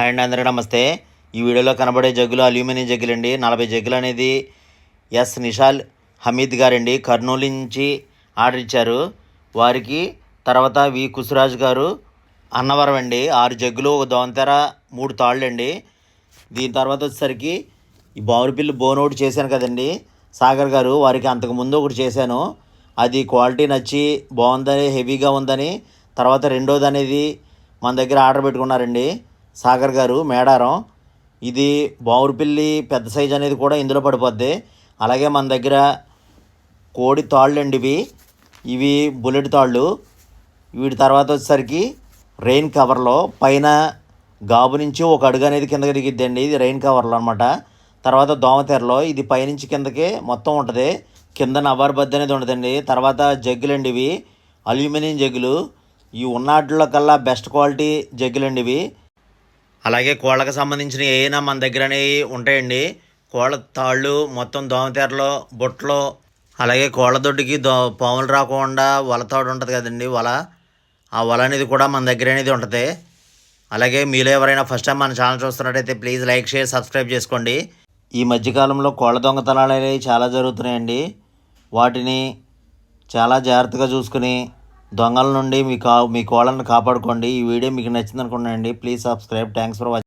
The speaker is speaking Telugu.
హాయ్ అండి అందరికీ నమస్తే. ఈ వీడియోలో కనబడే జగ్గులు అల్యూమినియం జగ్గులు అండి. నలభై జగ్గులు అనేది ఎస్ నిషాల్ హమీద్ గారండి. కర్నూలు నుంచి ఆర్డర్ ఇచ్చారు. వారికి తర్వాత వి కుసురాజు గారు అన్నవరం అండి. ఆరు జగ్గులు ఒక దోంతెర మూడు తాళ్ళు అండి. దీని తర్వాత వచ్చేసరికి ఈ బావురిపిల్లి బోన్ ఒకటి చేశాను కదండి. సాగర్ గారు వారికి అంతకు ముందు ఒకటి చేశాను. అది క్వాలిటీ నచ్చి బాగుందని హెవీగా ఉందని తర్వాత రెండోది అనేది మన దగ్గర ఆర్డర్ పెట్టుకున్నారండి. సాగర్ గారు మేడారం. ఇది బావురిపిల్లి పెద్ద సైజ్ అనేది కూడా ఇందులో పడిపోద్ది. అలాగే మన దగ్గర కోడి తాళ్ళు అండి ఇవి. ఇవి బుల్లెట్ తాళ్ళు. వీటి తర్వాత వచ్చేసరికి రెయిన్ కవర్లో పైన గాబు నుంచి ఒక అడుగు అనేది కిందకి దిగిద్దండి. ఇది రెయిన్ కవర్లో అనమాట తర్వాత దోమతెరలో ఇది పైనుంచి కిందకి మొత్తం ఉంటుంది. కింద నవ్వారు బద్ద అనేది ఉంటుందండి తర్వాత జగ్గులండి ఇవి. అల్యూమినియం జగ్గులు. ఈ ఉన్నాటిలో కల్లా బెస్ట్ క్వాలిటీ జగ్గులండి ఇవి. అలాగే కోళ్ళకు సంబంధించిన ఏమైనా మన దగ్గర ఉంటాయండి. కోళ్ళ తాళ్ళు మొత్తం దోమతెరలు బుట్టలు అలాగే కోళ్ళ దొడ్డికి దో పాములు రాకుండా వల తాడు ఉంటుంది కదండి వల. ఆ వల అనేది కూడా మన దగ్గర అనేది ఉంటుంది. అలాగే మీలో ఎవరైనా ఫస్ట్ టైం మన ఛానల్ చూస్తున్నట్టయితే ప్లీజ్ లైక్ షేర్ సబ్స్క్రైబ్ చేసుకోండి. ఈ మధ్యకాలంలో కోళ్ళ దొంగతనాలు అనేవి చాలా జరుగుతున్నాయండి. వాటిని చాలా జాగ్రత్తగా చూసుకుని దొంగల నుండి మీ కా మీ కోళ్ళను కాపాడుకోండి. ఈ వీడియో మీకు నచ్చింది అండి please subscribe. Thanks for watching